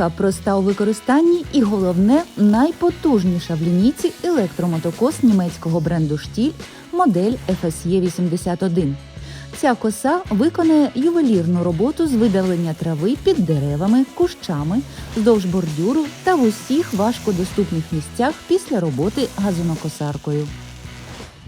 Тиха, проста у використанні і головне найпотужніша в лінійці електромотокос німецького бренду Штіль модель FSE 81. Ця коса виконує ювелірну роботу з видавлення трави під деревами, кущами, вздовж бордюру та в усіх важкодоступних місцях після роботи газонокосаркою.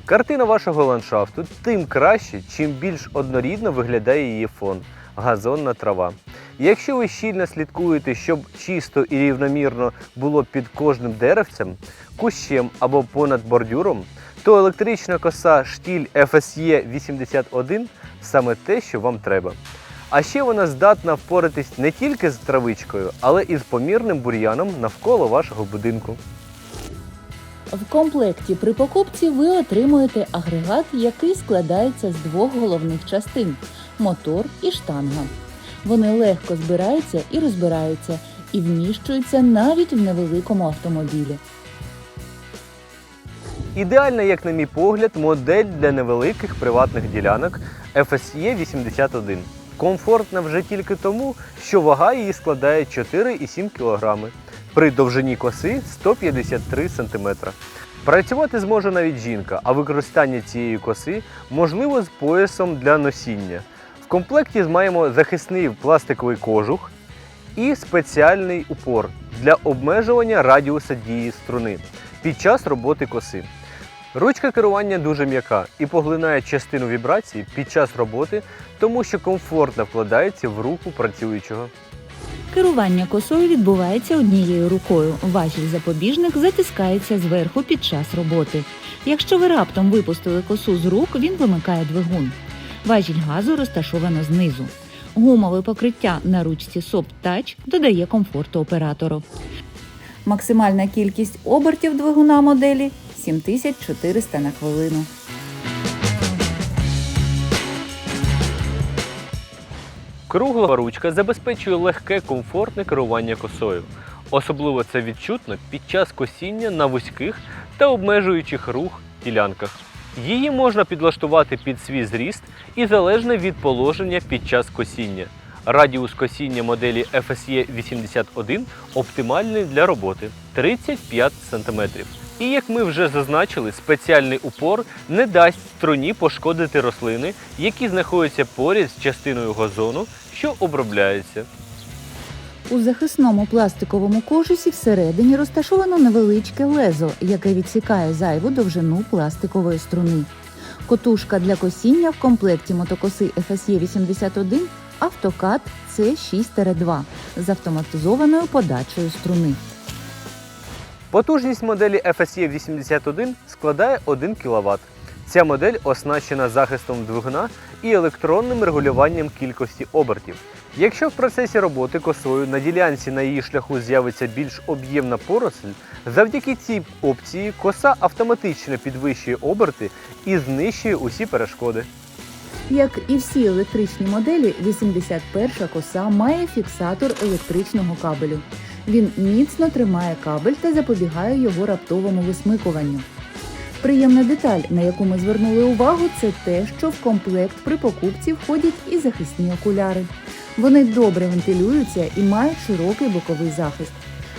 Картина вашого ландшафту тим краще, чим більш однорідно виглядає її фон газонна трава. Якщо ви щільно слідкуєте, щоб чисто і рівномірно було під кожним деревцем, кущем або понад бордюром, то електрична коса штіль FSE 81 саме те, що вам треба. А ще вона здатна впоратись не тільки з травичкою, але і з помірним бур'яном навколо вашого будинку. В комплекті при покупці ви отримуєте агрегат, який складається з двох головних частин мотор і штанга. Вони легко збираються і розбираються, і вміщуються навіть в невеликому автомобілі. Ідеальна, як на мій погляд, модель для невеликих приватних ділянок FSE 81. Комфортна вже тільки тому, що вага її складає 4,7 кг при довжині коси 153 см. Працювати зможе навіть жінка, а використання цієї коси можливо з поясом для носіння. Комплекті маємо захисний пластиковий кожух і спеціальний упор для обмежування радіуса дії струни під час роботи коси. Ручка керування дуже м'яка і поглинає частину вібрації під час роботи, тому що комфортно вкладається в руку працюючого. Керування косою відбувається однією рукою. Важіль запобіжник затискається зверху під час роботи. Якщо ви раптом випустили косу з рук, він вимикає двигун. Важіль газу розташовано знизу. Гумове покриття на ручці Soft Touch додає комфорту оператору. Максимальна кількість обертів двигуна моделі 7400 на хвилину. Кругла ручка забезпечує легке комфортне керування косою. Особливо це відчутно під час косіння на вузьких та обмежуючих рух ділянках. Її можна підлаштувати під свій зріст і залежно від положення під час косіння. Радіус косіння моделі FSE 81 оптимальний для роботи 35 см. І як ми вже зазначили, спеціальний упор не дасть струні пошкодити рослини, які знаходяться поряд з частиною газону, що обробляється. У захисному пластиковому кожусі всередині розташовано невеличке лезо, яке відсікає зайву довжину пластикової струни. Котушка для косіння в комплекті мотокоси FSE 81 автокат C6-2 з автоматизованою подачею струни. Потужність моделі FSE 81 складає 1 кВт. Ця модель оснащена захистом двигуна і електронним регулюванням кількості обертів. Якщо в процесі роботи косою на ділянці на її шляху з'явиться більш об'ємна поросль, завдяки цій опції коса автоматично підвищує оберти і знищує усі перешкоди. Як і всі електричні моделі, 81-ша коса має фіксатор електричного кабелю. Він міцно тримає кабель та запобігає його раптовому висмикуванню. Приємна деталь, на яку ми звернули увагу, це те, що в комплект при покупці входять і захисні окуляри. Вони добре вентилюються і мають широкий боковий захист.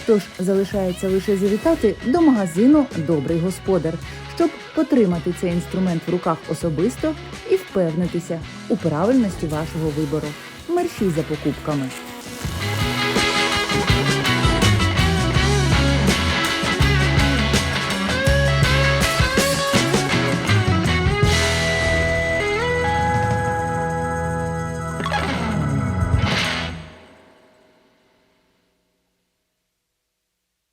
Тож залишається лише завітати до магазину Добрий господар, щоб потримати цей інструмент в руках особисто і впевнитися у правильності вашого вибору. Мерші за покупками.